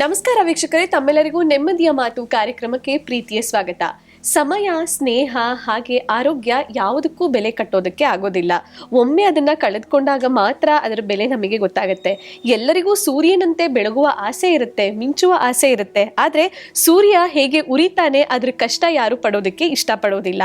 ನಮಸ್ಕಾರ ವೀಕ್ಷಕರೇ ತಮ್ಮೆಲ್ಲರಿಗೂ ನೆಮ್ಮದಿಯ ಮಾತು ಕಾರ್ಯಕ್ರಮಕ್ಕೆ ಪ್ರೀತಿಯ ಸ್ವಾಗತ. ಸಮಯ, ಸ್ನೇಹ ಹಾಗೆ ಆರೋಗ್ಯ ಯಾವುದಕ್ಕೂ ಬೆಲೆ ಕಟ್ಟೋದಕ್ಕೆ ಆಗೋದಿಲ್ಲ. ಒಮ್ಮೆ ಅದನ್ನ ಕಳೆದುಕೊಂಡಾಗ ಮಾತ್ರ ಅದರ ಬೆಲೆ ನಮಗೆ ಗೊತ್ತಾಗುತ್ತೆ. ಎಲ್ಲರಿಗೂ ಸೂರ್ಯನಂತೆ ಬೆಳಗುವ ಆಸೆ ಇರುತ್ತೆ, ಮಿಂಚುವ ಆಸೆ ಇರುತ್ತೆ. ಆದರೆ ಸೂರ್ಯ ಹೇಗೆ ಉರಿತಾನೆ ಅದ್ರ ಕಷ್ಟ ಯಾರು ಪಡೋದಕ್ಕೆ ಇಷ್ಟಪಡೋದಿಲ್ಲ.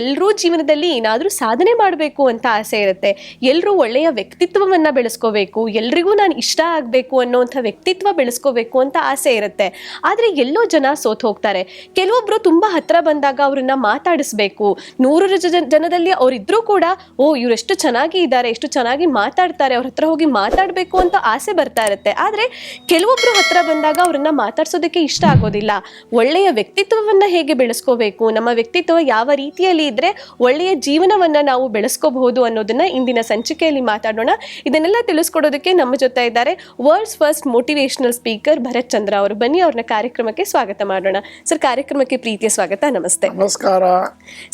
ಎಲ್ಲರೂ ಜೀವನದಲ್ಲಿ ಏನಾದರೂ ಸಾಧನೆ ಮಾಡಬೇಕು ಅಂತ ಆಸೆ ಇರುತ್ತೆ. ಎಲ್ಲರೂ ಒಳ್ಳೆಯ ವ್ಯಕ್ತಿತ್ವವನ್ನ ಬೆಳೆಸ್ಕೋಬೇಕು, ಎಲ್ರಿಗೂ ನಾನು ಇಷ್ಟ ಆಗಬೇಕು ಅನ್ನೋಂಥ ವ್ಯಕ್ತಿತ್ವ ಬೆಳೆಸ್ಕೋಬೇಕು ಅಂತ ಆಸೆ ಇರುತ್ತೆ. ಆದರೆ ಎಲ್ಲೋ ಜನ ಸೋತ್ ಹೋಗ್ತಾರೆ ಕೆಲವೊಬ್ರು ತುಂಬಾ ಹತ್ರ ಬಂದಾಗ ಅವ್ರನ್ನ ಮಾತಾಡಿಸ್ಬೇಕು. ನೂರರ ಜನ- ಜನದಲ್ಲಿ ಅವರಿದ್ರೂ ಕೂಡ, ಓ ಇವ್ರು ಎಷ್ಟು ಚೆನ್ನಾಗಿ ಇದ್ದಾರೆ ಎಷ್ಟು ಚೆನ್ನಾಗಿ ಮಾತಾಡ್ತಾರೆ, ಅವ್ರ ಹತ್ರ ಹೋಗಿ ಮಾತಾಡಬೇಕು ಅಂತ ಆಸೆ ಬರ್ತಾ ಇರುತ್ತೆ. ಆದರೆ ಕೆಲವೊಬ್ಬರು ಹತ್ರ ಬಂದಾಗ ಅವ್ರನ್ನ ಮಾತಾಡ್ಸೋದಕ್ಕೆ ಇಷ್ಟ ಆಗೋದಿಲ್ಲ. ಒಳ್ಳೆಯ ವ್ಯಕ್ತಿತ್ವವನ್ನು ಹೇಗೆ ಬೆಳೆಸ್ಕೋಬೇಕು? ನಮ್ಮ ವ್ಯಕ್ತಿತ್ವ ಯಾವ ರೀತಿಯಲ್ಲಿ ಇದ್ದರೆ ಒಳ್ಳೆಯ ಜೀವನವನ್ನ ನಾವು ಬೆಳೆಸ್ಕೋಬಹುದು ಅನ್ನೋದನ್ನ ಇಂದಿನ ಸಂಚಿಕೆಯಲ್ಲಿ ಮಾತಾಡೋಣ. ಇದನ್ನೆಲ್ಲ ತಿಳಿಸ್ಕೊಡೋದಕ್ಕೆ ನಮ್ಮ ಜೊತೆ ಇದ್ದಾರೆ world's first motivational speaker Bharath Chandra ಅವರು. ಬನ್ನಿ ಅವ್ರನ್ನ ಕಾರ್ಯಕ್ರಮಕ್ಕೆ ಸ್ವಾಗತ ಮಾಡೋಣ. ಸರ್, ಕಾರ್ಯಕ್ರಮಕ್ಕೆ ಪ್ರೀತಿಯ ಸ್ವಾಗತ. ನಮಸ್ತೆ. ನಮಸ್ಕಾರ.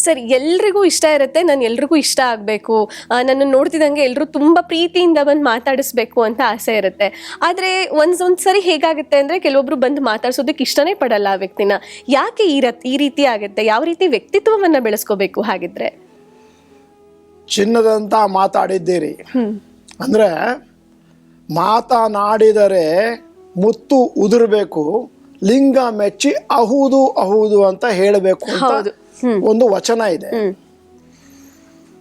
ಸರ್ ಎಲ್ರಿಗೂ ಇಷ್ಟ ಇರುತ್ತೆ ನಾನು ಎಲ್ರಿಗೂ ಇಷ್ಟ ಆಗಬೇಕು ನನ್ನ ನೋಡ್ತಿದ್ದಂಗೆ ಎಲ್ಲರೂ ತುಂಬ ಪ್ರೀತಿಯಿಂದ ಬಂದು ಮಾತಾಡಿಸ್ಬೇಕು ಅಂತ ಆಸೆ ಇರುತ್ತೆ. ಆದರೆ ಒಂದೊಂದು ಒಂದ್ ಸರಿ ಹೇಗಾಗುತ್ತೆ ಅಂದರೆ ಕೆಲವೊಬ್ರು ಬಂದು ಮಾತಾಡ್ಸೋದಕ್ಕೆ ಇಷ್ಟನೇ ಪಡಲ್ಲ ಆ ವ್ಯಕ್ತಿನ. ಯಾಕೆ ಈ ರತ್ ಈ ರೀತಿ ಆಗುತ್ತೆ? ಯಾವ ರೀತಿ ವ್ಯಕ್ತಿತ್ವವನ್ನು ಬೆಳೆಸ್ಕೋಬೇಕು ಹಾಗಿದ್ರೆ? ಚಿನ್ನದಂತ ಮಾತಾಡಿದ್ದೀರಿ. ಅಂದ್ರೆ ಮಾತನಾಡಿದರೆ ಮುತ್ತು ಉದುರಬೇಕು ಲಿಂಗ ಮೆಚ್ಚಿ ಅಹುದು ಅಹುದು ಅಂತ ಹೇಳಬೇಕು ಅಂತ ಒಂದು ವಚನ ಇದೆ.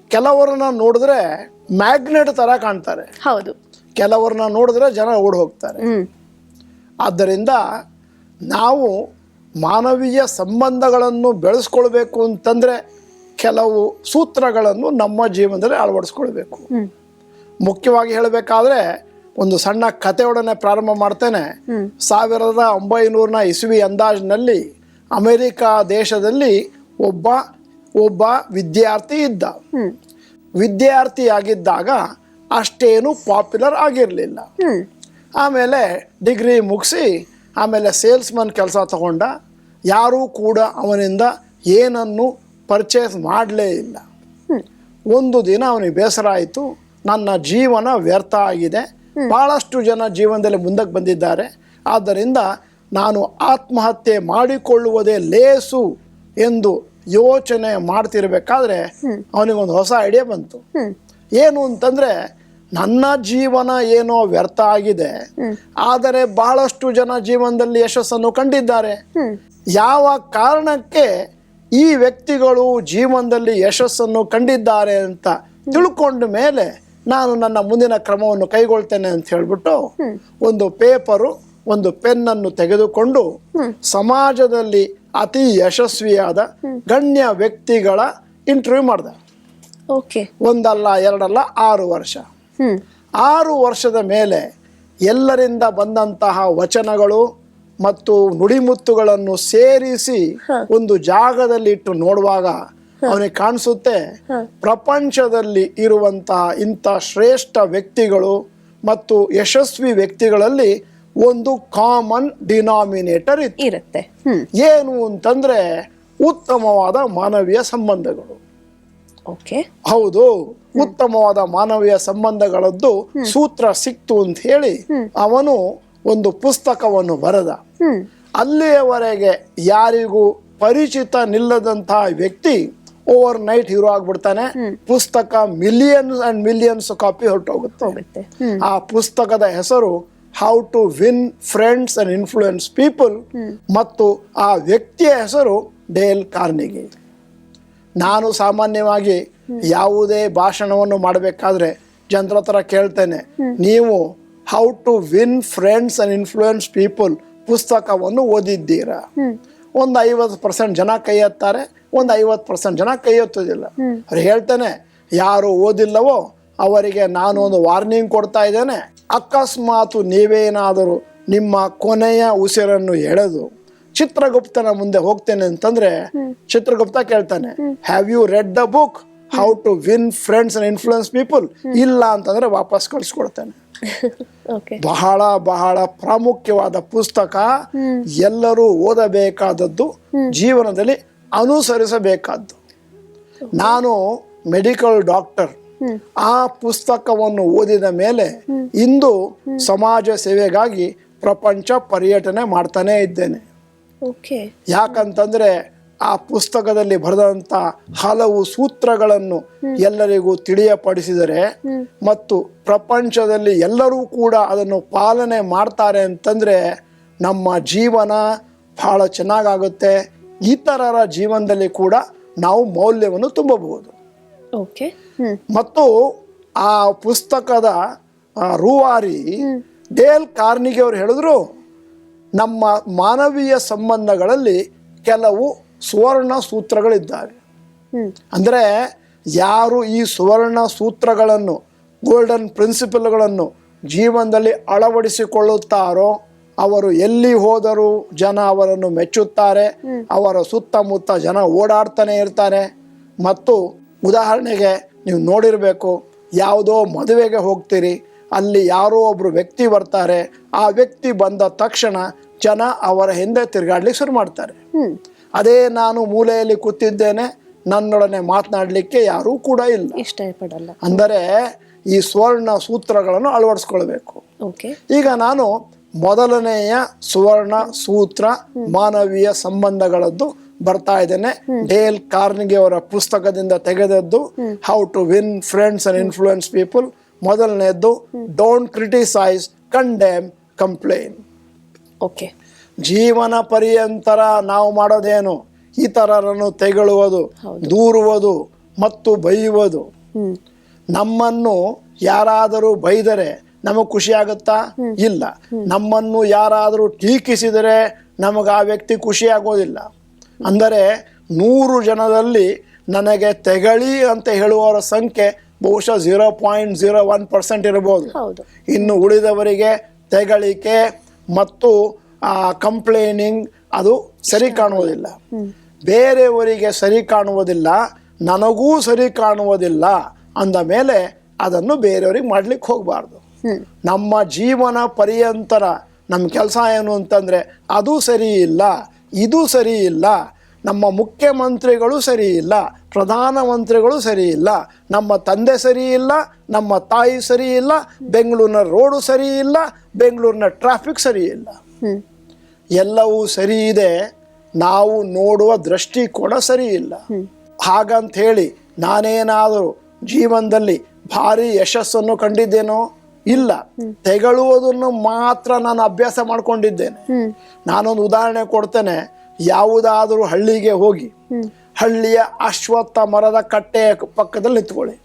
ಕೆಲವರನ್ನ ನೋಡಿದ್ರೆ ಮ್ಯಾಗ್ನೆಟ್ ತರ ಕಾಣ್ತಾರೆ. ಹೌದು. ಕೆಲವರನ್ನ ನೋಡಿದ್ರೆ ಜನ ಓಡ್ ಹೋಗ್ತಾರೆ. ಆದ್ದರಿಂದ ನಾವು ಮಾನವೀಯ ಸಂಬಂಧಗಳನ್ನು ಬೆಳೆಸ್ಕೊಳ್ಬೇಕು ಅಂತಂದ್ರೆ ಕೆಲವು ಸೂತ್ರಗಳನ್ನು ನಮ್ಮ ಜೀವನದಲ್ಲಿ ಅಳವಡಿಸ್ಕೊಳ್ಬೇಕು. ಮುಖ್ಯವಾಗಿ ಹೇಳಬೇಕಾದ್ರೆ ಒಂದು ಸಣ್ಣ ಕಥೆಯೊಡನೆ ಪ್ರಾರಂಭ ಮಾಡ್ತೇನೆ. ಸಾವಿರದ ಒಂಬೈನೂರನ ಇಸ್ವಿ ಅಂದಾಜಿನಲ್ಲಿ ಅಮೆರಿಕ ದೇಶದಲ್ಲಿ ಒಬ್ಬ ಒಬ್ಬ ವಿದ್ಯಾರ್ಥಿ ಇದ್ದ. ವಿದ್ಯಾರ್ಥಿ ವಿದ್ಯಾರ್ಥಿಯಾಗಿದ್ದಾಗ ಅಷ್ಟೇನು ಪಾಪ್ಯುಲರ್ ಆಗಿರಲಿಲ್ಲ. ಆಮೇಲೆ ಡಿಗ್ರಿ ಮುಗಿಸಿ, ಆಮೇಲೆ ಸೇಲ್ಸ್ಮನ್ ಕೆಲಸ ತಗೊಂಡ. ಯಾರೂ ಕೂಡ ಅವನಿಂದ ಏನನ್ನು ಪರ್ಚೇಸ್ ಮಾಡಲೇ ಇಲ್ಲ. ಒಂದು ದಿನ ಅವನಿಗೆ ಬೇಸರ ಆಯಿತು. ನನ್ನ ಜೀವನ ವ್ಯರ್ಥ ಆಗಿದೆ. ಭಾಳಷ್ಟು ಜನ ಜೀವನದಲ್ಲಿ ಮುಂದಕ್ಕೆ ಬಂದಿದ್ದಾರೆ. ಆದ್ದರಿಂದ ನಾನು ಆತ್ಮಹತ್ಯೆ ಮಾಡಿಕೊಳ್ಳುವುದೇ ಲೇಸು ಎಂದು ಯೋಚನೆ ಮಾಡ್ತಿರ್ಬೇಕಾದ್ರೆ ಅವನಿಗೊಂದು ಹೊಸ ಐಡಿಯಾ ಬಂತು. ಏನು ಅಂತಂದ್ರೆ ನನ್ನ ಜೀವನ ಏನೋ ವ್ಯರ್ಥ ಆಗಿದೆ. ಆದರೆ ಬಹಳಷ್ಟು ಜನ ಜೀವನದಲ್ಲಿ ಯಶಸ್ಸನ್ನು ಕಂಡಿದ್ದಾರೆ. ಯಾವ ಕಾರಣಕ್ಕೆ ಈ ವ್ಯಕ್ತಿಗಳು ಜೀವನದಲ್ಲಿ ಯಶಸ್ಸನ್ನು ಕಂಡಿದ್ದಾರೆ ಅಂತ ತಿಳ್ಕೊಂಡ ಮೇಲೆ ನಾನು ನನ್ನ ಮುಂದಿನ ಕ್ರಮವನ್ನು ಕೈಗೊಳ್ತೇನೆ ಅಂತ ಹೇಳ್ಬಿಟ್ಟು ಒಂದು ಪೇಪರು ಒಂದು ಪೆನ್ನನ್ನು ತೆಗೆದುಕೊಂಡು ಸಮಾಜದಲ್ಲಿ ಅತಿ ಯಶಸ್ವಿಯಾದ ಗಣ್ಯ ವ್ಯಕ್ತಿಗಳ ಇಂಟರ್ವ್ಯೂ ಮಾಡಿದೆ. ಓಕೆ. ಒಂದಲ್ಲ ಎರಡಲ್ಲ ಆರು ವರ್ಷ. ಆರು ವರ್ಷದ ಮೇಲೆ ಎಲ್ಲರಿಂದ ಬಂದಂತಹ ವಚನಗಳು ಮತ್ತು ನುಡಿಮುತ್ತುಗಳನ್ನು ಸೇರಿಸಿ ಒಂದು ಜಾಗದಲ್ಲಿ ಇಟ್ಟು ನೋಡುವಾಗ ಅವನಿಗೆ ಕಾಣಿಸುತ್ತೆ ಪ್ರಪಂಚದಲ್ಲಿ ಇರುವಂತಹ ಇಂಥ ಶ್ರೇಷ್ಠ ವ್ಯಕ್ತಿಗಳು ಮತ್ತು ಯಶಸ್ವಿ ವ್ಯಕ್ತಿಗಳಲ್ಲಿ ಒಂದು ಕಾಮನ್ ಡಿನಾಮಿನೇಟರ್ ಇರುತ್ತೆ. ಏನು ಅಂತಂದ್ರೆ ಉತ್ತಮವಾದ ಮಾನವೀಯ ಸಂಬಂಧಗಳು. ಓಕೆ. ಹೌದು ಉತ್ತಮವಾದ ಮಾನವೀಯ ಸಂಬಂಧಗಳದ್ದು ಸೂತ್ರ ಸಿಕ್ತು ಅಂತ ಹೇಳಿ ಅವನು ಒಂದು ಪುಸ್ತಕವನ್ನು ಬರೆದ. ಅಲ್ಲಿಯವರೆಗೆ ಯಾರಿಗೂ ಪರಿಚಿತ ನಿಲ್ಲದಂತಹ ವ್ಯಕ್ತಿ ಓವರ್ ನೈಟ್ ಹೀರೋ ಆಗ್ಬಿಡ್ತಾನೆ ಪುಸ್ತಕ ಮಿಲಿಯನ್ಸ್ ಅಂಡ್ ಮಿಲಿಯನ್ಸ್ ಕಾಪಿ ಹೊರಟೋಗುತ್ತೆ. ಹೋಗುತ್ತೆ. ಆ ಪುಸ್ತಕದ ಹೆಸರು how to win friends and influence people ಮತ್ತು ಆ ವ್ಯಕ್ತಿಯ ಹೆಸರು ಡೇಲ್ ಕಾರ್ನಿಗೆ ನಾನು ಸಾಮಾನ್ಯವಾಗಿ ಯಾವುದೇ ಭಾಷಣವನ್ನು ಮಾಡಬೇಕಾದ್ರೆ ಜನರ ಹತ್ರ ಕೇಳ್ತೇನೆ. ನೀವು how to win friends and influence people ಪುಸ್ತಕವನ್ನು ಓದಿದ್ದೀರಾ? ಒಂದು ಐವತ್ತು ಪರ್ಸೆಂಟ್ ಜನ ಕೈ ಎತ್ತಾರೆ ಒಂದು ಐವತ್ತು ಪರ್ಸೆಂಟ್ ಜನ ಕೈ ಎತ್ತೋದಿಲ್ಲ. ಅವ್ರು ಹೇಳ್ತಾನೆ ಯಾರು ಓದಿಲ್ಲವೋ ಅವರಿಗೆ ನಾನು ಒಂದು ವಾರ್ನಿಂಗ್ ಕೊಡ್ತಾ ಇದ್ದೇನೆ ಅಕಸ್ಮಾತ್ ನೀವೇನಾದರೂ ನಿಮ್ಮ ಕೊನೆಯ ಉಸಿರನ್ನು ಎಳೆದು ಚಿತ್ರಗುಪ್ತನ ಮುಂದೆ ಹೋಗ್ತೇನೆ ಅಂತಂದ್ರೆ ಚಿತ್ರಗುಪ್ತ ಕೇಳ್ತಾನೆ have you read the book how to win friends and influence people ಇಲ್ಲ ಅಂತಂದ್ರೆ ವಾಪಸ್ ಕಳಿಸ್ಕೊಡ್ತಾನೆ. ಬಹಳ ಬಹಳ ಪ್ರಾಮುಖ್ಯವಾದ ಪುಸ್ತಕ ಎಲ್ಲರೂ ಓದಬೇಕಾದದ್ದು ಜೀವನದಲ್ಲಿ ಅನುಸರಿಸಬೇಕಾದ್ದು. ನಾನು ಮೆಡಿಕಲ್ ಡಾಕ್ಟರ್. ಆ ಪುಸ್ತಕವನ್ನು ಓದಿದ ಮೇಲೆ ಇಂದು ಸಮಾಜ ಸೇವೆಗಾಗಿ ಪ್ರಪಂಚ ಪರ್ಯಟನೆ ಮಾಡ್ತಾನೇ ಇದ್ದೇನೆ. ಯಾಕಂತಂದ್ರೆ ಆ ಪುಸ್ತಕದಲ್ಲಿ ಬರೆದಂತ ಹಲವು ಸೂತ್ರಗಳನ್ನು ಎಲ್ಲರಿಗೂ ತಿಳಿಯಪಡಿಸಿದರೆ ಮತ್ತು ಪ್ರಪಂಚದಲ್ಲಿ ಎಲ್ಲರೂ ಕೂಡ ಅದನ್ನು ಪಾಲನೆ ಮಾಡ್ತಾರೆ ಅಂತಂದ್ರೆ ನಮ್ಮ ಜೀವನ ಬಹಳ ಚೆನ್ನಾಗಾಗುತ್ತೆ. ಇತರರ ಜೀವನದಲ್ಲಿ ಕೂಡ ನಾವು ಮೌಲ್ಯವನ್ನು ತುಂಬಬಹುದು. ಓಕೆ. ಮತ್ತು ಆ ಪುಸ್ತಕದ ರೂವಾರಿ ಡೇಲ್ ಕಾರ್ನಿಗೆ ಅವರು ಹೇಳಿದ್ರು ನಮ್ಮ ಮಾನವೀಯ ಸಂಬಂಧಗಳಲ್ಲಿ ಕೆಲವು ಸುವರ್ಣ ಸೂತ್ರಗಳಿದ್ದಾವೆ. ಅಂದರೆ ಯಾರು ಈ ಸುವರ್ಣ ಸೂತ್ರಗಳನ್ನು ಗೋಲ್ಡನ್ ಪ್ರಿನ್ಸಿಪಲ್ಗಳನ್ನು ಜೀವನದಲ್ಲಿ ಅಳವಡಿಸಿಕೊಳ್ಳುತ್ತಾರೋ ಅವರು ಎಲ್ಲಿ ಹೋದರೂ ಜನ ಅವರನ್ನು ಮೆಚ್ಚುತ್ತಾರೆ. ಅವರ ಸುತ್ತಮುತ್ತ ಜನ ಓಡಾಡ್ತಾನೆ ಇರ್ತಾರೆ. ಮತ್ತು ಉದಾಹರಣೆಗೆ ನೀವು ನೋಡಿರಬೇಕು ಯಾವುದೋ ಮದುವೆಗೆ ಹೋಗ್ತೀರಿ ಅಲ್ಲಿ ಯಾರೋ ಒಬ್ಬರು ವ್ಯಕ್ತಿ ಬರ್ತಾರೆ ಆ ವ್ಯಕ್ತಿ ಬಂದ ತಕ್ಷಣ ಜನ ಅವರ ಹಿಂದೆ ತಿರುಗಾಡ್ಲಿಕ್ಕೆ ಶುರು ಮಾಡ್ತಾರೆ. ಅದೇ ನಾನು ಮೂಲೆಯಲ್ಲಿ ಕೂತಿದ್ದೇನೆ ನನ್ನೊಡನೆ ಮಾತನಾಡಲಿಕ್ಕೆ ಯಾರೂ ಕೂಡ ಇಲ್ಲ. ಇಷ್ಟಪಡಲ್ಲ. ಅಂದರೆ ಈ ಸುವರ್ಣ ಸೂತ್ರಗಳನ್ನು ಅಳವಡಿಸ್ಕೊಳ್ಬೇಕು. ಓಕೆ. ಈಗ ನಾನು ಮೊದಲನೆಯ ಸುವರ್ಣ ಸೂತ್ರ ಮಾನವೀಯ ಸಂಬಂಧಗಳದ್ದು ಬರ್ತಾ ಇದ್ದೇನೆ. ಡೇಲ್ ಕಾರ್ನಿಗೆ ಅವರ ಪುಸ್ತಕದಿಂದ ತೆಗೆದದ್ದು how to win friends and influence people ಮೊದಲನೆಯದ್ದು don't criticise condemn complain okay. ಜೀವನ ಪರ್ಯಂತರ ನಾವು ಮಾಡೋದೇನು? ಇತರರನ್ನು ತೆಗಳುವುದು ದೂರುವುದು ಮತ್ತು ಬೈಯುವುದು. ನಮ್ಮನ್ನು ಯಾರಾದರೂ ಬೈದರೆ ನಮಗೆ ಖುಷಿ ಆಗುತ್ತಾ ಇಲ್ಲ. ನಮ್ಮನ್ನು ಯಾರಾದರೂ ಟೀಕಿಸಿದರೆ ನಮಗೆ ಆ ವ್ಯಕ್ತಿ ಖುಷಿ ಆಗೋದಿಲ್ಲ ಅಂದರೆ ನೂರು ಜನದಲ್ಲಿ ನನಗೆ ತೆಗಳಿ ಅಂತ ಹೇಳುವವರ ಸಂಖ್ಯೆ ಬಹುಶಃ zero point zero one percent ಇರಬಹುದು ಇನ್ನು ಉಳಿದವರಿಗೆ ತೆಗಳಿಕೆ ಮತ್ತು ಕಂಪ್ಲೇನಿಂಗ್ ಅದು ಸರಿ ಕಾಣುವುದಿಲ್ಲ. ಬೇರೆಯವರಿಗೆ ಸರಿ ಕಾಣುವುದಿಲ್ಲ ನನಗೂ ಸರಿ ಕಾಣುವುದಿಲ್ಲ ಅಂದ ಮೇಲೆ ಅದನ್ನು ಬೇರೆಯವ್ರಿಗೆ ಮಾಡ್ಲಿಕ್ಕೆ ಹೋಗಬಾರ್ದು. ನಮ್ಮ ಜೀವನ ಪರ್ಯಂತರ ನಮ್ಮ ಕೆಲಸ ಏನು ಅಂತಂದರೆ ಅದು ಸರಿ ಇಲ್ಲ ಇದು ಸರಿ ಇಲ್ಲ ನಮ್ಮ ಮುಖ್ಯಮಂತ್ರಿಗಳು ಸರಿ ಇಲ್ಲ ಪ್ರಧಾನಮಂತ್ರಿಗಳು ಸರಿ ಇಲ್ಲ ನಮ್ಮ ತಂದೆ ಸರಿ ಇಲ್ಲ ನಮ್ಮ ತಾಯಿ ಸರಿ ಇಲ್ಲ ಬೆಂಗಳೂರಿನ ರೋಡು ಸರಿ ಇಲ್ಲ ಬೆಂಗಳೂರಿನ ಟ್ರಾಫಿಕ್ ಸರಿ ಇಲ್ಲ. ಎಲ್ಲವೂ ಸರಿ ಇದೆ ನಾವು ನೋಡುವ ದೃಷ್ಟಿ ಕೂಡ ಸರಿ ಇಲ್ಲ. ಹಾಗಂತ ಹೇಳಿ ನಾನೇನಾದರೂ ಜೀವನದಲ್ಲಿ ಭಾರಿ ಯಶಸ್ಸನ್ನು ಕಂಡಿದ್ದೇನೋ ಇಲ್ಲ ತೆಗಳುವುದನ್ನು ಮಾತ್ರ ನಾನು ಅಭ್ಯಾಸ ಮಾಡಿಕೊಂಡಿದ್ದೇನೆ. ನಾನೊಂದು ಉದಾಹರಣೆ ಕೊಡ್ತೇನೆ ಯಾವುದಾದರೂ ಹಳ್ಳಿಗೆ ಹೋಗಿ ಹಳ್ಳಿಯ ಅಶ್ವತ್ಥ ಮರದ ಕಟ್ಟೆಯ ಪಕ್ಕದಲ್ಲಿ ನಿಂತ್ಕೊಳ್ಳಿ.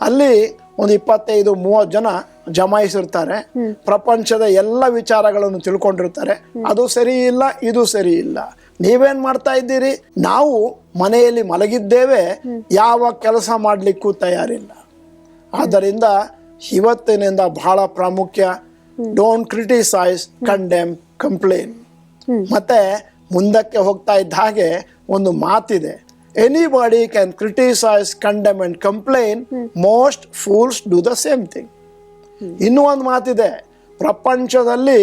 ಅಲ್ಲಿ ಒಂದು ಇಪ್ಪತ್ತೈದು ಮೂವತ್ತು ಜನ ಜಮಾಯಿಸಿರ್ತಾರೆ. ಪ್ರಪಂಚದ ಎಲ್ಲ ವಿಚಾರಗಳನ್ನು ತಿಳ್ಕೊಂಡಿರ್ತಾರೆ. ಅದು ಸರಿ ಇಲ್ಲ ಇದು ಸರಿ ಇಲ್ಲ. ನೀವೇನ್ ಮಾಡ್ತಾ ಇದ್ದೀರಿ? ನಾವು ಮನೆಯಲ್ಲಿ ಮಲಗಿದ್ದೇವೆ. ಯಾವ ಕೆಲಸ ಮಾಡಲಿಕ್ಕೂ ತಯಾರಿಲ್ಲ. ಆದ್ದರಿಂದ ಇವತ್ತಿನಿಂದ ಬಹಳ ಪ್ರಾಮುಖ್ಯ. ಡೋಂಟ್ ಕ್ರಿಟಿಸೈಸ್ ಕಂಡೆಮ್ ಕಂಪ್ಲೇನ್ ಮತ್ತೆ ಮುಂದಕ್ಕೆ ಹೋಗ್ತಾ ಇದ್ದ ಹಾಗೆ ಒಂದು ಮಾತಿದೆ. Anybody can criticise condemn and complain most fools do the same thing ಇನ್ನೂ ಒಂದು ಮಾತಿದೆ. ಪ್ರಪಂಚದಲ್ಲಿ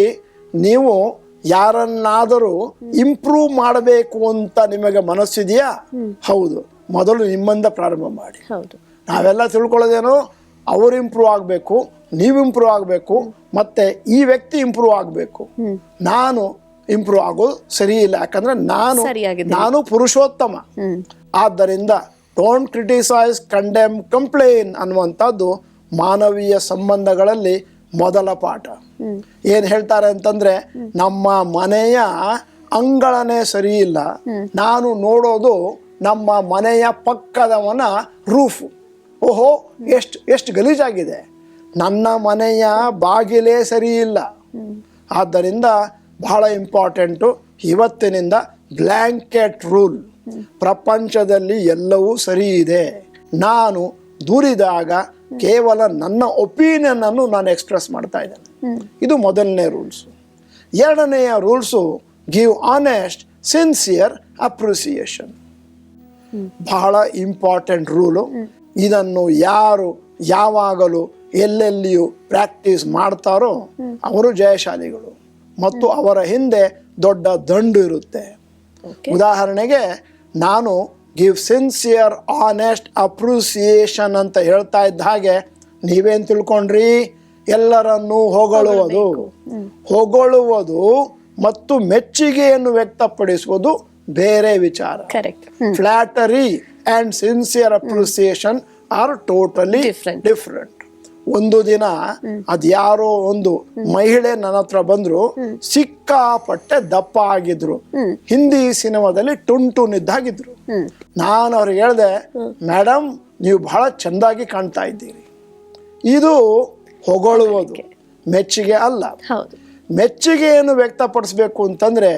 ನೀವು ಯಾರನ್ನಾದರೂ ಇಂಪ್ರೂವ್ ಮಾಡಬೇಕು ಅಂತ ನಿಮಗೆ ಮನಸ್ಸಿದೆಯಾ? ಹೌದು. ಮೊದಲು ನಿಮ್ಮಿಂದ ಪ್ರಾರಂಭ ಮಾಡಿ. ನಾವೆಲ್ಲ ತಿಳ್ಕೊಳ್ಳೋದೇನು? ಅವ್ರು ಇಂಪ್ರೂವ್ ಆಗಬೇಕು ನೀವು ಇಂಪ್ರೂವ್ ಆಗಬೇಕು ಮತ್ತೆ ಈ ವ್ಯಕ್ತಿ ಇಂಪ್ರೂವ್ ಆಗಬೇಕು. ನಾನು ಇಂಪ್ರೂವ್ ಆಗೋದು ಸರಿ ಇಲ್ಲ. ಯಾಕಂದ್ರೆ ನಾನು. ನಾನು ಪುರುಷೋತ್ತಮ. ಆದ್ದರಿಂದ ಡೋಂಟ್ ಕ್ರಿಟಿಸೈಸ್ ಕಂಡೆಮ್ ಕಂಪ್ಲೇನ್ ಅನ್ನುವಂಥದ್ದು ಮಾನವೀಯ ಸಂಬಂಧಗಳಲ್ಲಿ ಮೊದಲ ಪಾಠ. ಏನು ಹೇಳ್ತಾರೆ ಅಂತಂದ್ರೆ ನಮ್ಮ ಮನೆಯ ಅಂಗಳನೇ ಸರಿ ಇಲ್ಲ. ನಾನು ನೋಡೋದು ನಮ್ಮ ಮನೆಯ ಪಕ್ಕದವನ ರೂಫ್ ಓಹೋ ಎಷ್ಟು ಎಷ್ಟು ಗಲೀಜಾಗಿದೆ. ನನ್ನ ಮನೆಯ ಬಾಗಿಲೇ ಸರಿ ಇಲ್ಲ. ಆದ್ದರಿಂದ ಬಹಳ ಇಂಪಾರ್ಟೆಂಟು. ಇವತ್ತಿನಿಂದ ಬ್ಲ್ಯಾಂಕೆಟ್ ರೂಲ್. ಪ್ರಪಂಚದಲ್ಲಿ ಎಲ್ಲವೂ ಸರಿ ಇದೆ. ನಾನು ದೂರಿದಾಗ ಕೇವಲ ನನ್ನ ಒಪಿನಿಯನ್ ಅನ್ನು ನಾನು ಎಕ್ಸ್ಪ್ರೆಸ್ ಮಾಡ್ತಾ ಇದ್ದೇನೆ. ಇದು ಮೊದಲನೇ ರೂಲ್ಸು. ಎರಡನೆಯ rules give honest sincere appreciation. ಬಹಳ ಇಂಪಾರ್ಟೆಂಟ್ ರೂಲು. ಇದನ್ನು ಯಾರು ಯಾವಾಗಲೂ ಎಲ್ಲೆಲ್ಲಿಯೂ ಪ್ರಾಕ್ಟೀಸ್ ಮಾಡ್ತಾರೋ ಅವರು ಜಯಶಾಲಿಗಳು. ಮತ್ತು ಅವರ ಹಿಂದೆ ದೊಡ್ಡ ದಂಡು ಇರುತ್ತೆ. ಉದಾಹರಣೆಗೆ ನಾನು ಗಿವ್ ಸಿನ್ಸಿಯರ್ ಆನೆಸ್ಟ್ ಅಪ್ರಿಸಿಯೇಷನ್ ಅಂತ ಹೇಳ್ತಾ ಇದ್ದ ಹಾಗೆ ನೀವೇನು ತಿಳ್ಕೊಂಡ್ರಿ? ಎಲ್ಲರನ್ನೂ ಹೊಗಳುವುದು. ಹೊಗಳುವುದು ಮತ್ತು ಮೆಚ್ಚುಗೆಯನ್ನು ವ್ಯಕ್ತಪಡಿಸುವುದು ಬೇರೆ ವಿಚಾರ. Correct flattery and sincere appreciation are totally. Different ಒಂದು ದಿನ ಅದ್ಯಾರೋ ಒಂದು ಮಹಿಳೆ ನನ್ನ ಹತ್ರ ಬಂದ್ರು ಸಿಕ್ಕಾಪಟ್ಟೆ ದಪ್ಪ ಆಗಿದ್ರು. ಹಿಂದಿ ಸಿನಿಮಾದಲ್ಲಿ ಟುಂಟುನಿದ್ದಾಗಿದ್ರು ನಾನು ಅವ್ರಿಗೆ ಹೇಳ್ದೆ ಮೇಡಮ್ ನೀವು ಬಹಳ ಚಂದಾಗಿ ಕಾಣ್ತಾ ಇದ್ದೀರಿ. ಇದು ಹೊಗಳುವುದು. ಮೆಚ್ಚುಗೆ ಅಲ್ಲ. ಮೆಚ್ಚುಗೆಯನ್ನು ವ್ಯಕ್ತಪಡಿಸ್ಬೇಕು ಅಂತಂದ್ರೆ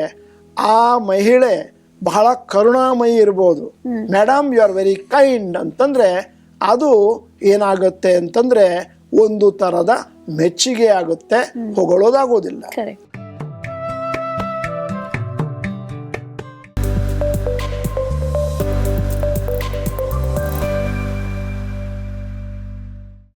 ಆ ಮಹಿಳೆ ಬಹಳ ಕರುಣಾಮಯಿ ಇರ್ಬೋದು. Madam you are very kind ಅಂತಂದ್ರೆ ಅದು ಏನಾಗುತ್ತೆ ಅಂತಂದ್ರೆ ಒಂದು ತರದ ಮೆಚ್ಚುಗೆ ಆಗುತ್ತೆ ಹೊಗಳೋದಾಗೋದಿಲ್ಲ.